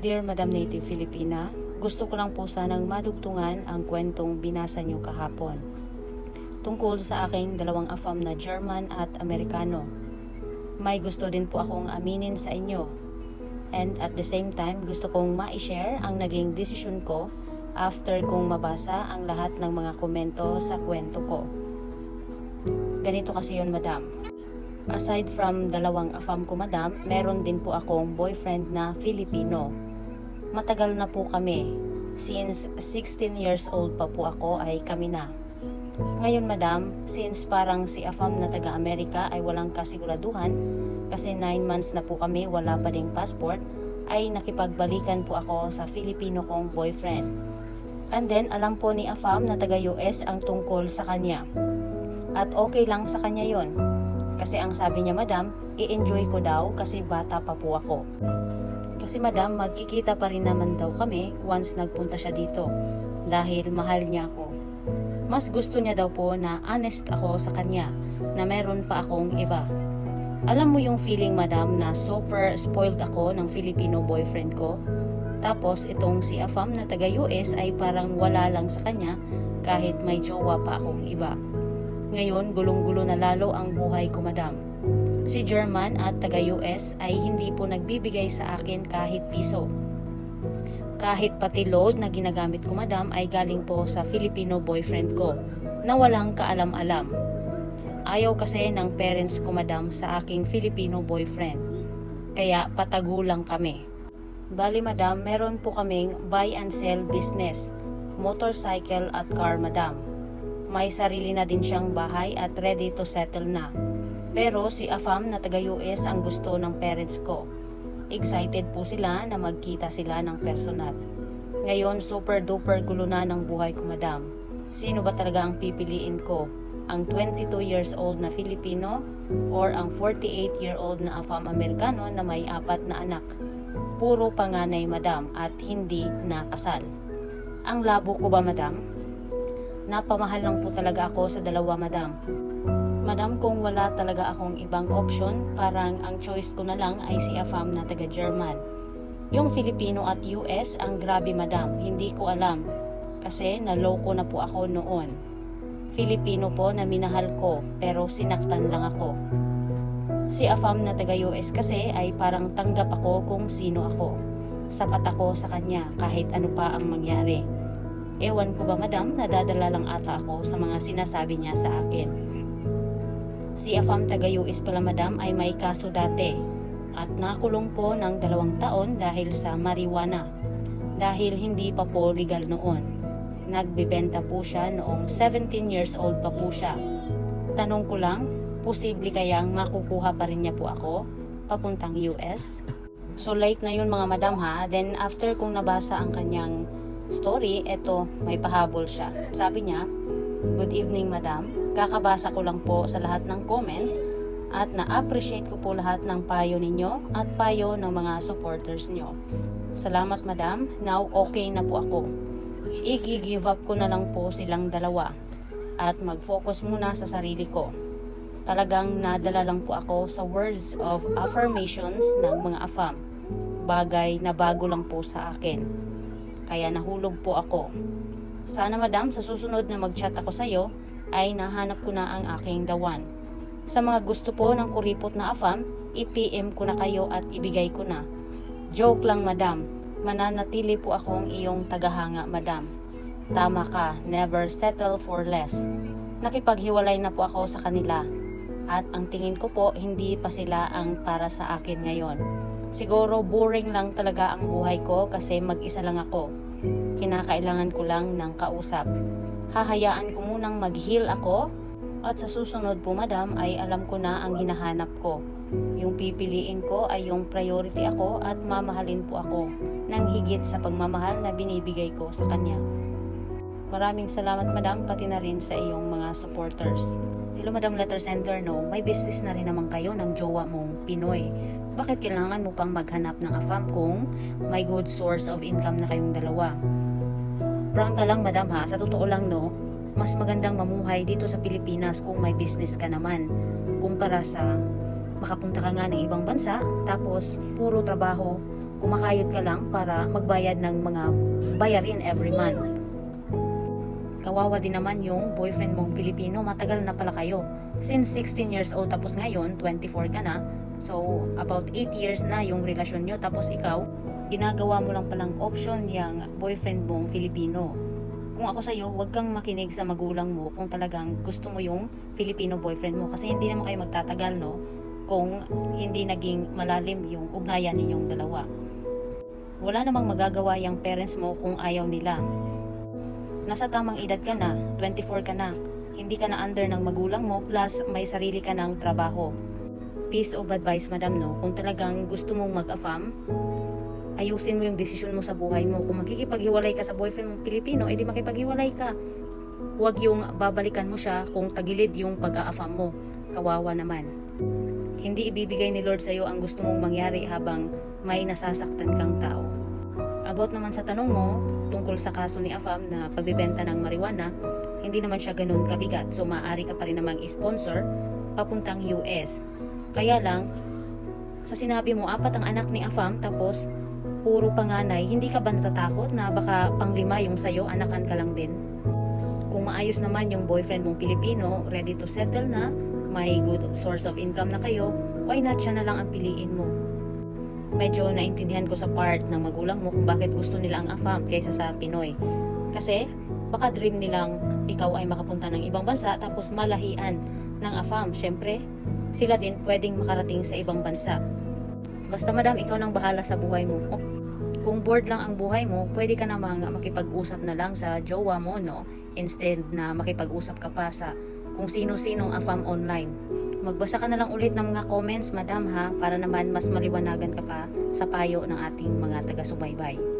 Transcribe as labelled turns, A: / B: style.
A: Dear Madam Native Filipina, gusto ko lang po sanang madugtungan ang kwentong binasa niyo kahapon. Tungkol sa aking dalawang afam na German at Amerikano. May gusto din po akong aminin sa inyo. And at the same time, gusto kong ma-share ang naging desisyon ko after kong mabasa ang lahat ng mga komento sa kwento ko. Ganito kasi yon madam. Aside from dalawang afam ko madam, meron din po akong boyfriend na Filipino. Matagal na po kami. Since 16 years old pa po ako ay kami na. Ngayon madam, since parang si afam na taga-Amerika ay walang kasiguraduhan, kasi 9 months na po kami wala pa ding passport, ay nakipagbalikan po ako sa Filipino kong boyfriend. And then, alam po ni Afam na taga-US ang tungkol sa kanya. At okay lang sa kanya yon. Kasi ang sabi niya, madam, i-enjoy ko daw kasi bata pa po ako. Kasi madam, magkikita pa rin naman daw kami once nagpunta siya dito. Dahil mahal niya ako. Mas gusto niya daw po na honest ako sa kanya, na meron pa akong iba. Alam mo yung feeling madam na super spoiled ako ng Filipino boyfriend ko? Tapos itong si Afam na taga US ay parang wala lang sa kanya kahit may jowa pa akong iba. Ngayon, gulong-gulo na lalo ang buhay ko, madam. Si German at taga US ay hindi po nagbibigay sa akin kahit piso. Kahit pati load na ginagamit ko, madam, ay galing po sa Filipino boyfriend ko na walang kaalam-alam. Ayaw kasi ng parents ko, madam, sa aking Filipino boyfriend. Kaya patagulang kami. Bali, madam, meron po kaming buy and sell business, motorcycle at car, madam. May sarili na din siyang bahay at ready to settle na. Pero si Afam na taga-US ang gusto ng parents ko. Excited po sila na magkita sila ng personal. Ngayon, super duper gulo na ng buhay ko, madam. Sino ba talaga ang pipiliin ko? Ang 22 years old na Filipino or ang 48 year old na Afam Amerikano na may apat na anak? Puro panganay, madam, at hindi nakasal. Ang labo ko ba, madam? Napamahal lang po talaga ako sa dalawa, madam. Madam, kung wala talaga akong ibang option, parang ang choice ko na lang ay si Afam na taga-German. Yung Filipino at US, ang grabe madam, hindi ko alam. Kasi naloko na po ako noon. Filipino po na minahal ko, pero sinaktan lang ako. Si Afam na taga-US kasi ay parang tanggap ako kung sino ako. Sapat ako sa kanya kahit ano pa ang mangyari. Ewan ko ba madam, nadadala lang ata ako sa mga sinasabi niya sa akin. Si Afam taga-US pala madam ay may kaso dati at nakulong po ng dalawang taon dahil sa marijuana dahil hindi pa po legal noon. Nagbibenta po siya noong 17 years old pa po siya. Tanong ko lang, posible kayang makukuha pa rin niya po ako papuntang US? So late na yun mga madam ha. Then after kong nabasa ang kanyang story, eto may pahabol siya. Sabi niya, Good evening madam. Kakabasa ko lang po sa lahat ng comment at na-appreciate ko po lahat ng payo ninyo at payo ng mga supporters nyo. Salamat madam. Now okay na po ako. I-give up ko na lang po silang dalawa at mag-focus muna sa sarili ko. Talagang nadala lang po ako sa words of affirmations ng mga afam. Bagay na bago lang po sa akin. Kaya nahulog po ako. Sana madam, sa susunod na mag-chat ako sa iyo, ay nahanap ko na ang aking dawan. Sa mga gusto po ng kuripot na afam, i-PM ko na kayo at ibigay ko na. Joke lang madam, mananatili po akong iyong tagahanga madam. Tama ka, never settle for less. Nakipaghiwalay na po ako sa kanila. At ang tingin ko po, hindi pa sila ang para sa akin ngayon. Siguro boring lang talaga ang buhay ko kasi mag-isa lang ako kinakailangan ko lang ng kausap. Hahayaan ko munang mag-heal ako at sa susunod po madam ay alam ko na ang hinahanap ko. Yung pipiliin ko ay yung priority ako at mamahalin po ako ng higit sa pagmamahal na binibigay ko sa kanya. Maraming salamat madam pati na rin sa iyong mga supporters. Hello Madam Letter Sender, no? May business na rin naman kayo ng jowa mong Pinoy. Bakit kailangan mo pang maghanap ng AFAM kung may good source of income na kayong dalawa? Prank ka lang madam ha, sa totoo lang no, mas magandang mamuhay dito sa Pilipinas kung may business ka naman. Kumpara sa makapunta ka nga ng ibang bansa, tapos puro trabaho, kumakayod ka lang para magbayad ng mga bayarin every month. Kawawa din naman yung boyfriend mong Pilipino, matagal na pala kayo. Since 16 years old tapos ngayon 24 ka na. So about 8 years na yung relasyon nyo tapos ikaw ginagawa mo lang palang option yung boyfriend mong Filipino. Kung ako sa'yo, huwag kang makinig sa magulang mo kung talagang gusto mo yung Filipino boyfriend mo kasi hindi naman kayo magtatagal no kung hindi naging malalim yung ugnayan ninyong dalawa. Wala namang magagawa yung parents mo kung ayaw nila. Nasa tamang edad ka na, 24 ka na, hindi ka na under ng magulang mo plus may sarili ka ng trabaho. Piece of advice madam no, kung talagang gusto mong mag-affam, ayusin mo yung desisyon mo sa buhay mo. Kung makikipaghiwalay ka sa boyfriend mong Pilipino, edi makipaghiwalay ka. Huwag yung babalikan mo siya kung tagilid yung pag-aafam mo. Kawawa naman. Hindi ibibigay ni Lord sa'yo ang gusto mong mangyari habang may nasasaktan kang tao. About naman sa tanong mo, tungkol sa kaso ni Afam na pagbibenta ng marijuana, hindi naman siya ganun kabigat. So, maaari ka pa rin namang i-sponsor papuntang US. Kaya lang, sa sinabi mo, apat ang anak ni Afam, tapos puro panganay, hindi ka ba natatakot na baka panglima yung sayo, anakan ka lang din? Kung maayos naman yung boyfriend mong Pilipino, ready to settle na, may good source of income na kayo, why not siya na lang ang piliin mo? Medyo naintindihan ko sa part ng magulang mo kung bakit gusto nila ang AFAM kaysa sa Pinoy. Kasi baka dream nilang ikaw ay makapunta ng ibang bansa tapos malahian ng AFAM. Siyempre, sila din pwedeng makarating sa ibang bansa. Basta madam, ikaw nang bahala sa buhay mo. Kung bored lang ang buhay mo, pwede ka namang makipag-usap na lang sa jowa mo, no? Instead na makipag-usap ka pa sa kung sino-sinong afam online. Magbasa ka na lang ulit ng mga comments, madam ha, para naman mas maliwanagan ka pa sa payo ng ating mga taga-subaybay.